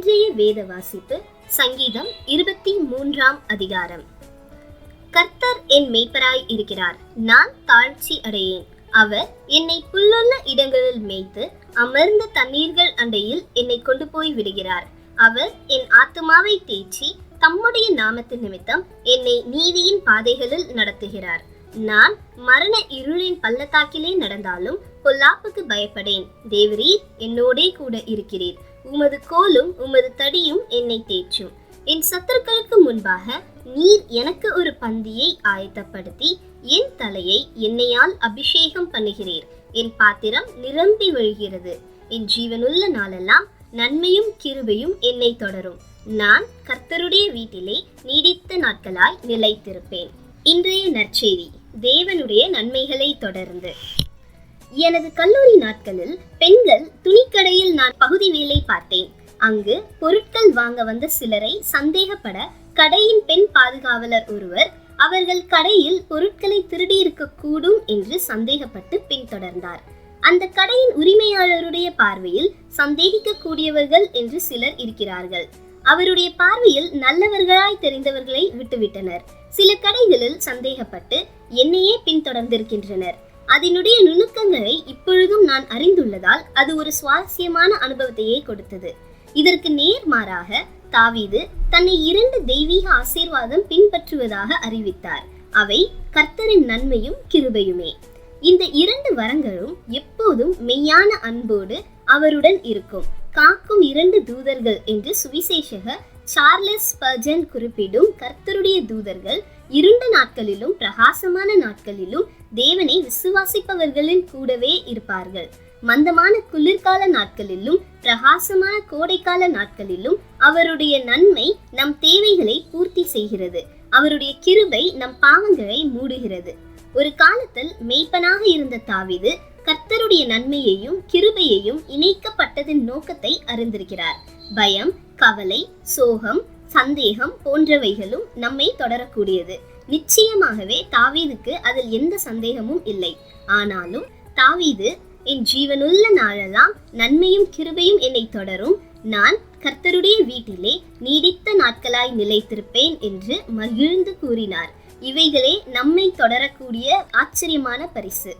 வேத வாசிப்பு சங்கீதம் இருபத்தி மூன்றாம் அதிகாரம். கர்த்தர் என் மேய்ப்பராய் இருக்கிறார். நான் தாழ்ச்சி அடையேன். அவர் என்னை புல்லுள்ள இடங்களில் மேய்த்து அமர்ந்த தண்ணீர்கள் அண்டையில் என்னை கொண்டு போய் விடுகிறார். அவர் என் ஆத்துமாவை தேய்ச்சி தம்முடைய நாமத்து நிமித்தம் என்னை நீதியின் பாதைகளில் நடத்துகிறார். நான் மரண இருளின் பள்ளத்தாக்கிலே நடந்தாலும் பொல்லாப்புக்கு பயப்படேன். தேவரீர் என்னோடே கூட இருக்கிறீர். உமது கோலும் உமது தடியும் என்னை தேற்றும். என் சத்துருக்களுக்கு முன்பாக நீர் எனக்கு ஒரு பந்தியை ஆயத்தப்படுத்தி என் தலையை என்னையால் அபிஷேகம் பண்ணுகிறீர். என் பாத்திரம் நிரம்பி வழிகிறது. என் ஜீவனுள்ள நாளெல்லாம் நன்மையும் கிருபையும் என்னை தொடரும். நான் கர்த்தருடைய வீட்டிலே நீடித்த நாட்களாய் நிலைத்திருப்பேன். இன்றைய நற்செய்தி தேவனுடைய நன்மைகளை தொடர்ந்து. எனது கல்லூரி நாட்களில் பெண்கள் துணிக்கடையில் நான் பகுதி வேலை பார்த்தேன். அங்கு பொருட்கள் வாங்க வந்த சிலரை சந்தேகப்பட கடையின் பெண் பாதுகாவலர் ஒருவர் அவர்கள் கடையில் பொருட்களை திருடியிருக்க கூடும் என்று சந்தேகப்பட்டு பின்தொடர்ந்தார். அந்த கடையின் உரிமையாளருடைய பார்வையில் சந்தேகிக்க கூடியவர்கள் என்று சிலர் இருக்கிறார்கள். அவருடைய பார்வையில் நல்லவர்களாய் தெரிந்தவர்களை விட்டுவிட்டனர். சில கடைகளில் சந்தேகப்பட்டு என்னையே பின்தொடர்ந்திருக்கின்றனர். அதனுடைய நுணுக்கங்களை இப்பொழுதும் நான் அறிந்துள்ளதால் அது ஒரு சுவாரஸ்யமான அனுபவத்தையே கொடுத்தது. இதற்கு நேர்மாறாக தாவீது தன்னை இரண்டு தெய்வீக ஆசீர்வாதம் பின்பற்றுவதாக அறிவித்தார். அவை கர்த்தரின் நன்மையும் கிருபையுமே. இந்த இரண்டு வரங்களும் எப்போதும் மெய்யான அன்போடு அவருடன் இருக்கும். காக்கும் இரண்டு தூதர்கள் என்று சுவிசேஷக சார்லஸ் பர்ஜன் குறிப்பிடும் கர்த்தருடைய தூதர்கள் இருண்ட நாட்களிலும் பிரகாசமான நாட்களிலும் தேவனை விசுவாசிப்பவர்களின் கூடவே இருப்பார்கள். மந்தமான குளிர்கால நாட்களிலும் பிரகாசமான கோடைக்கால நாட்களிலும் அவருடைய நன்மை நம் தேவைகளை பூர்த்தி செய்கிறது. அவருடைய கிருபை நம் பாவங்களை மூடுகிறது. ஒரு காலத்தில் மெய்ப்பனாக இருந்த தாவிது கர்த்தருடைய நன்மையையும் கிருபையையும் இணைக்கப்பட்டதின் நோக்கத்தை அறிந்திருக்கிறார். பயம் கவலை சோகம் சந்தேகம் போன்றவைகளும் நம்மை தொடரக்கூடியது. நிச்சயமாகவே தாவீதுக்கு அதில் எந்த சந்தேகமும் இல்லை. ஆனாலும் தாவீது என் ஜீவனுள்ள நாளெல்லாம் நன்மையும் கிருபையும் என்னை தொடரும். நான் கர்த்தருடைய வீட்டிலே நீடித்த நாட்களாய் நிலைத்திருப்பேன் என்று மகிழ்ந்து கூறினார். இவைகளே நம்மை தொடரக்கூடிய ஆச்சரியமான பரிசு.